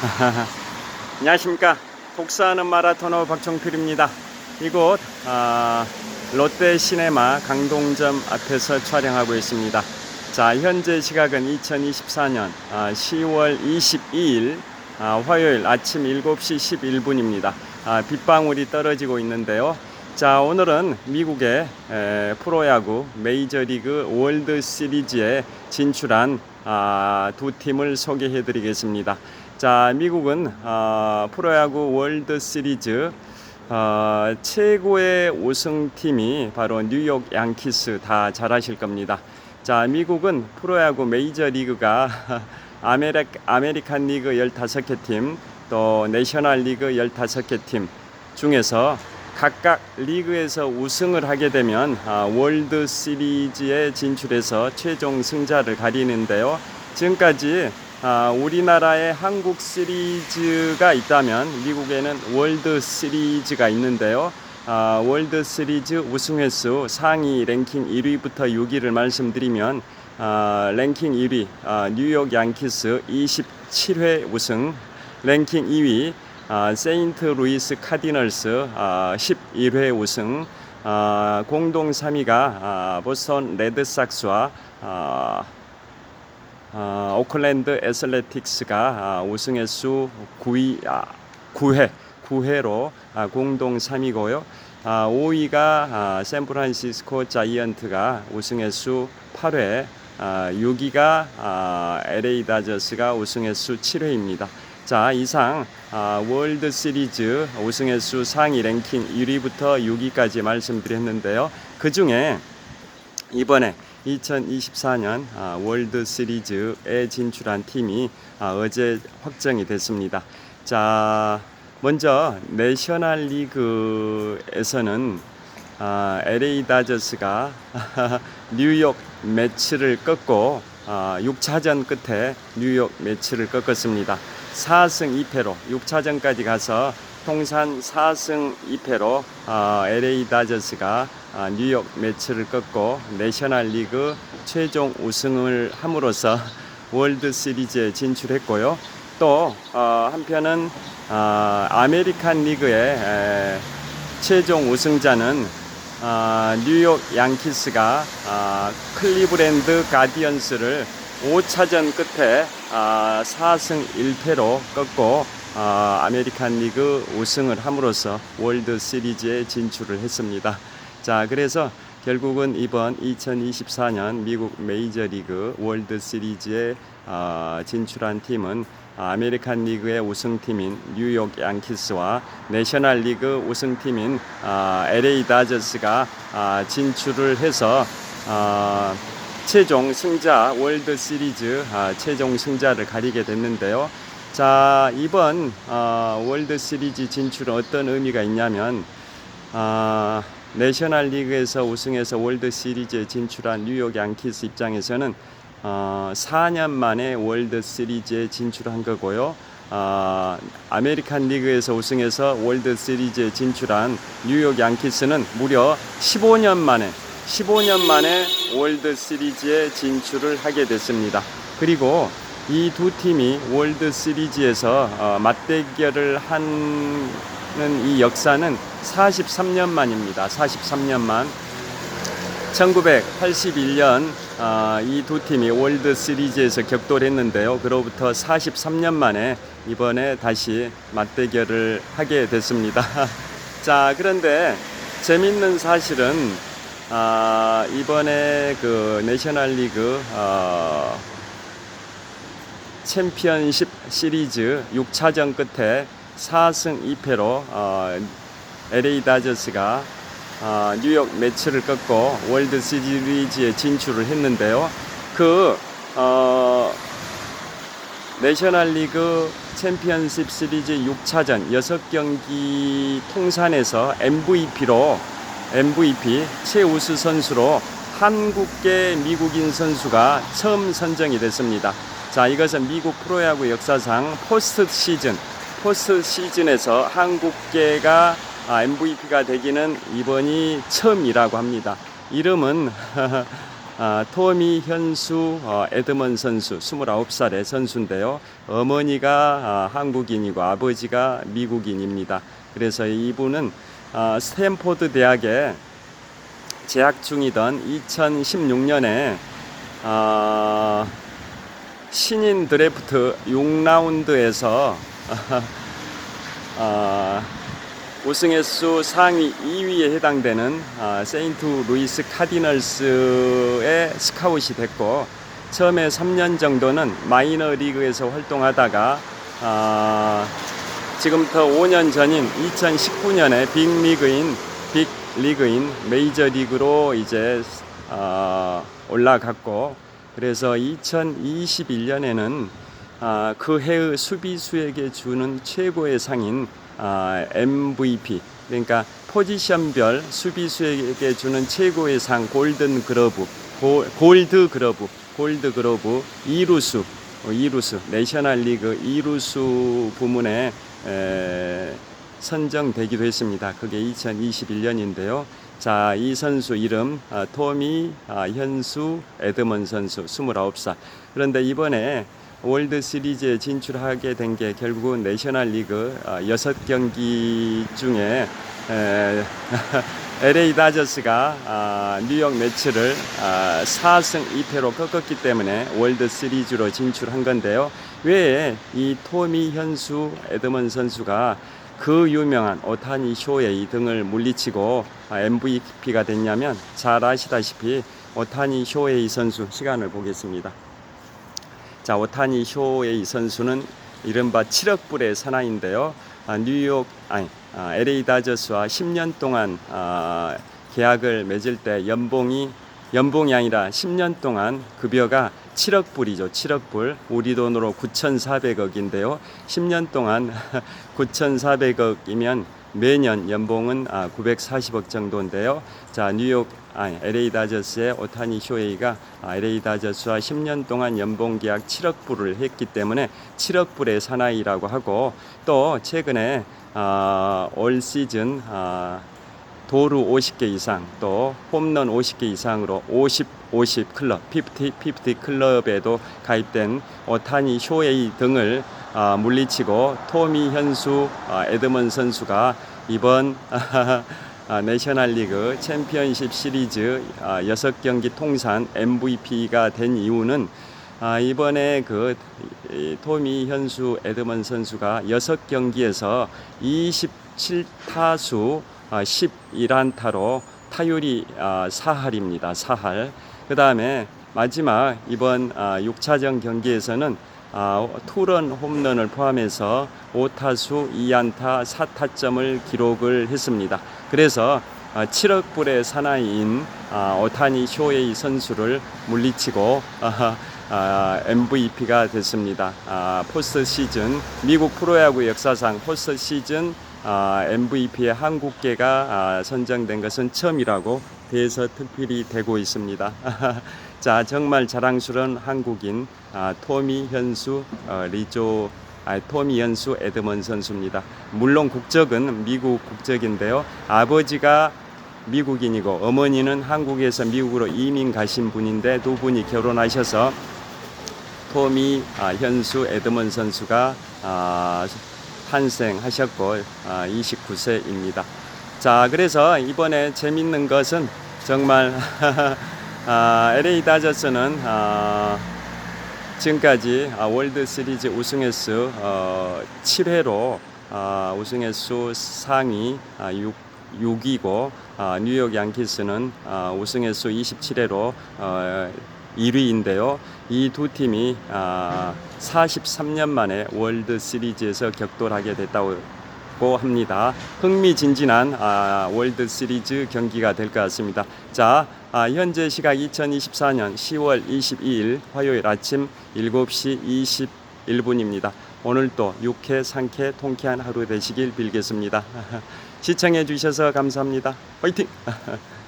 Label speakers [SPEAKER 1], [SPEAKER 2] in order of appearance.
[SPEAKER 1] 안녕하십니까. 복사하는 마라토너 박정필입니다. 이곳 아, 롯데 시네마 강동점 앞에서 촬영하고 있습니다. 자 현재 시각은 2024년 아, 10월 22일 아, 화요일 아침 7시 11분입니다. 아, 빗방울이 떨어지고 있는데요. 자 오늘은 미국의 에, 프로야구 메이저리그 월드 시리즈에 진출한 아, 두 팀을 소개해 드리겠습니다 자, 미국은 어, 프로야구 월드 시리즈 어, 최고의 우승팀이 바로 뉴욕 양키스 다잘 아실 겁니다. 자, 미국은 프로야구 메이저리그가 아메리, 아메리칸 리그 15개 팀, 또 내셔널 리그 15개 팀 중에서 각각 리그에서 우승을 하게 되면 아, 월드 시리즈에 진출해서 최종 승자를 가리는데요. 지금까지 아, 우리나라에 한국 시리즈가 있다면 미국에는 월드 시리즈가 있는데요. 아, 월드 시리즈 우승 횟수 상위 랭킹 1위부터 6위를 말씀드리면 아, 랭킹 1위 아, 뉴욕 양키스 27회 우승, 랭킹 2위 아, 세인트 루이스 카디널스 아, 11회 우승, 아, 공동 3위가 아, 보스턴 레드삭스와 아, 어, 오클랜드 애슬레틱스가 아, 우승 횟수 9위, 아, 9회, 9회로 아, 공동 3위고요. 아, 5위가 아, 샌프란시스코 자이언트가 우승 횟수 8회, 아, 6위가 아, LA 다저스가 우승 횟수 7회입니다. 자, 이상 아, 월드 시리즈 우승 횟수 상위 랭킹 1위부터 6위까지 말씀드렸는데요. 그 중에 이번에 2024년 아, 월드 시리즈에 진출한 팀이 아, 어제 확정이 됐습니다. 자, 먼저 내셔널 리그에서는 아, LA 다저스가 뉴욕 매치를 꺾고 아, 6차전 끝에 뉴욕 매치를 꺾었습니다. 4승 2패로 6차전까지 가서 통산 4승 2패로 아, LA 다저스가 아, 뉴욕 매치를 꺾고 내셔널 리그 최종 우승을 함으로써 월드 시리즈에 진출했고요. 또 어, 한편은 아, 아메리칸 리그의 에, 최종 우승자는 아, 뉴욕 양키스가 아, 클리브랜드 가디언스를 5차전 끝에 아, 4승 1패로 꺾고 아, 아메리칸 리그 우승을 함으로써 월드 시리즈에 진출을 했습니다. 자, 그래서 결국은 이번 2024년 미국 메이저리그 월드 시리즈에 아, 진출한 팀은 아메리칸 리그의 우승팀인 뉴욕 양키스와 내셔널 리그 우승팀인 아, LA 다저스가 아, 진출을 해서 아, 최종 승자 월드 시리즈 아, 최종 승자를 가리게 됐는데요. 자 이번 어, 월드 시리즈 진출은 어떤 의미가 있냐면 아, 내셔널 리그에서 우승해서 월드 시리즈에 진출한 뉴욕 양키스 입장에서는 어, 4년 만에 월드 시리즈에 진출한 거고요. 아, 아메리칸 리그에서 우승해서 월드 시리즈에 진출한 뉴욕 양키스는 무려 15년 만에 15년 만에 월드 시리즈에 진출을 하게 됐습니다. 그리고 이 두 팀이 월드 시리즈에서 어, 맞대결을 하는 이 역사는 43년 만입니다. 43년 만. 1981년 어, 이두 팀이 월드 시리즈에서 격돌했는데요. 그로부터 43년 만에 이번에 다시 맞대결을 하게 됐습니다. 자, 그런데 재밌는 사실은 아, 이번에 그 내셔널 리그 어, 챔피언십 시리즈 6차전 끝에 4승 2패로 어, LA 다저스가 어, 뉴욕 매치를 꺾고 월드 시리즈에 진출을 했는데요. 그 어, 내셔널 리그 챔피언십 시리즈 6차전 6경기 통산에서 MVP로 MVP 최우수 선수로 한국계 미국인 선수가 처음 선정이 됐습니다. 자, 이것은 미국 프로야구 역사상 포스트 시즌, 포스트 시즌에서 한국계가 MVP가 되기는 이번이 처음이라고 합니다. 이름은 아, 토미 현수 어, 에드먼 선수 29살의 선수인데요. 어머니가 아, 한국인이고 아버지가 미국인입니다. 그래서 이분은 아, 스탠포드 대학에 재학 중이던 2016년에 아, 신인 드래프트 6라운드에서 아, 우승 횟수 상위 2위에 해당되는 아, 세인트 루이스 카디널스의 스카웃이 됐고 처음에 3년 정도는 마이너 리그에서 활동하다가 아, 지금부터 5년 전인 2019년에 빅리그인 빅리그인 메이저 리그로 이제 아, 올라갔고 그래서 2021년에는 아, 그 해의 수비수에게 주는 최고의 상인 아, MVP 그러니까 포지션별 수비수에게 주는 최고의 상 골든 그러브 고, 골드 그러브 골드 그러브 이루수 어, 이루수 내셔널 리그 이루수 부문에 에, 선정되기도 했습니다. 그게 2021년인데요. 자, 이 선수 이름 아, 토미 아, 현수 에드먼 선수 29살. 그런데 이번에 월드 시리즈에 진출하게 된 게 결국은 내셔널 리그 아, 여섯 경기 중에 에, LA 다저스가 아, 뉴욕 매치를 아, 4승 2패로 꺾었기 때문에 월드 시리즈로 진출한 건데요. 왜 이 토미 현수 에드먼 선수가 그 유명한 오타니 쇼에이 등을 물리치고 아, MVP가 됐냐면 잘 아시다시피 오타니 쇼에이 선수 시간을 보겠습니다. 자, 오타니 쇼의 선수는 이른바 7억 불의 사나이인데요. 아, 뉴욕 아니 아, LA 다저스와 10년 동안 아, 계약을 맺을 때 연봉이 연봉이 아니라 10년 동안 급여가 7억 불이죠. 7억 불. 우리 돈으로 9,400억인데요. 10년 동안 9,400억이면 매년 연봉은 아, 940억 정도인데요. 자, 뉴욕 아니 LA 다저스의 오타니 쇼헤이가 아, LA 다저스와 10년 동안 연봉 계약 7억 불을 했기 때문에 7억 불의 사나이라고 하고 또 최근에 아, 올 시즌 아, 도루 50개 이상 또 홈런 50개 이상으로 50 50 클럽 50 50 클럽에도 가입된 오타니 쇼헤이 등을 아, 물리치고 토미 현수 아, 에드먼 선수가 이번 아, 내셔널리그 챔피언십 시리즈 아, 6경기 통산 MVP가 된 이유는 아, 이번에 그 이, 토미 현수 에드먼 선수가 6경기에서 27타수 아, 11안타로 타율이 아, 4할입니다. 4할. 그 다음에 마지막 이번 아, 6차전 경기에서는 아, 투런 홈런을 포함해서 5타수 2안타 4타점을 기록을 했습니다. 그래서 아, 7억 불의 사나이인 아, 오타니 쇼헤이 선수를 물리치고 아, 아, MVP가 됐습니다. 아, 포스트 시즌 미국 프로야구 역사상 포스트 시즌 아, MVP의 한국계가 아, 선정된 것은 처음이라고 대서 특필이 되고 있습니다. 자 정말 자랑스러운 한국인 아, 토미 현수 어, 리조 아, 토미 현수 에드먼 선수입니다. 물론 국적은 미국 국적인데요. 아버지가 미국인이고 어머니는 한국에서 미국으로 이민 가신 분인데 두 분이 결혼하셔서 토미 아, 현수 에드먼 선수가 아, 탄생하셨고 아, 29세입니다. 자, 그래서 이번에 재밌는 것은 정말 아, LA 다저스는 아, 지금까지 아, 월드 시리즈 우승 횟수 어, 7회로 아, 우승 횟수 상위 아, 6, 6위고 아, 뉴욕 양키스는 아, 우승 횟수 27회로 어, 1위인데요. 이 두 팀이 아, 43년 만에 월드 시리즈에서 격돌하게 됐다고 합니다. 흥미진진한 아, 월드 시리즈 경기가 될 것 같습니다. 자, 아, 현재 시각 2024년 10월 22일 화요일 아침 7시 21분입니다. 오늘도 유쾌, 상쾌, 통쾌한 하루 되시길 빌겠습니다. 시청해 주셔서 감사합니다. 화이팅!